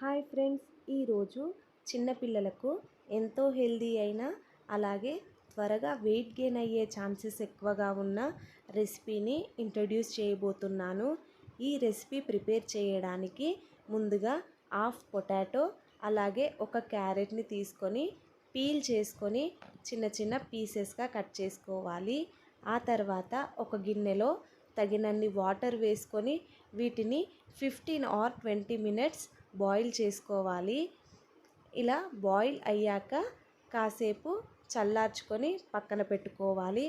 Hi friends ఈరోజు చిన్నపిల్లలకు ఎంతో హెల్దీ అయిన అలాగే త్వరగా వెయిట్ గెయిన్ అయ్యే ఛాన్సెస్ ఎక్కువగా ఉన్న రెసిపీని ఇంట్రడ్యూస్ చేయబోతున్నాను. ఈ రెసిపీ ప్రిపేర్ చేయడానికి ముందుగా హాఫ్ పొటాటో అలాగే ఒక క్యారెట్ని తీసుకొని పీల్ చేసుకొని చిన్న చిన్న పీసెస్గా కట్ చేసుకోవాలి. ఆ తర్వాత ఒక గిన్నెలో తగినన్ని వాటర్ వేసుకొని వీటిని fifteen or twenty minutes boil చేసుకోవాలి. ఇలా బాయిల్ అయ్యాక కాసేపు చల్లార్చుకొని పక్కన పెట్టుకోవాలి.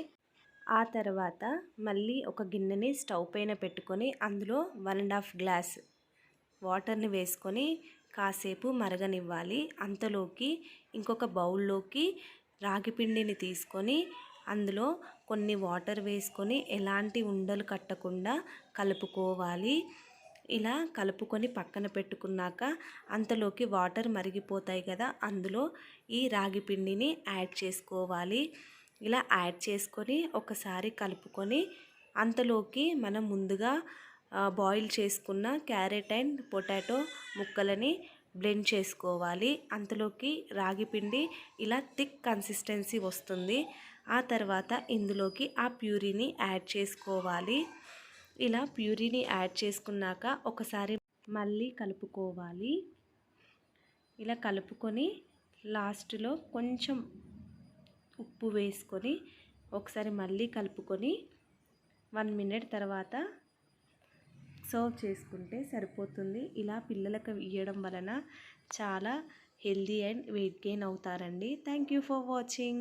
ఆ తర్వాత మళ్ళీ ఒక గిన్నెని స్టవ్ పైన పెట్టుకొని అందులో వన్ అండ్ హాఫ్ గ్లాస్ వాటర్ని వేసుకొని కాసేపు మరగనివ్వాలి. అంతలోకి ఇంకొక బౌల్లోకి రాగి పిండిని తీసుకొని అందులో కొన్ని వాటర్ వేసుకొని ఎలాంటి ఉండలు కట్టకుండా కలుపుకోవాలి. ఇలా కలుపుకొని పక్కన పెట్టుకున్నాక అంతలోకి వాటర్ మరిగిపోతాయి కదా అందులో ఈ రాగి పిండిని యాడ్ చేసుకోవాలి. ఇలా యాడ్ చేసుకొని ఒకసారి కలుపుకొని అంతలోకి మనం ముందుగా బాయిల్ చేసుకున్న క్యారెట్ అండ్ పొటాటో ముక్కలని బ్లెండ్ చేసుకోవాలి. అంతలోకి రాగి పిండి ఇలా థిక్ కన్సిస్టెన్సీ వస్తుంది. ఆ తర్వాత ఇందులోకి ఆ ప్యూరీని యాడ్ చేసుకోవాలి. ఇలా ప్యూరీని యాడ్ చేసుకున్నాక ఒకసారి మళ్ళీ కలుపుకోవాలి. ఇలా కలుపుకొని లాస్ట్లో కొంచెం ఉప్పు వేసుకొని ఒకసారి మళ్ళీ కలుపుకొని వన్ మినిట్ తర్వాత సర్వ్ చేసుకుంటే సరిపోతుంది. ఇలా పిల్లలకు ఇవ్వడం వలన చాలా హెల్దీ అండ్ వెయిట్ గెయిన్ అవుతారండి. Thank you for watching.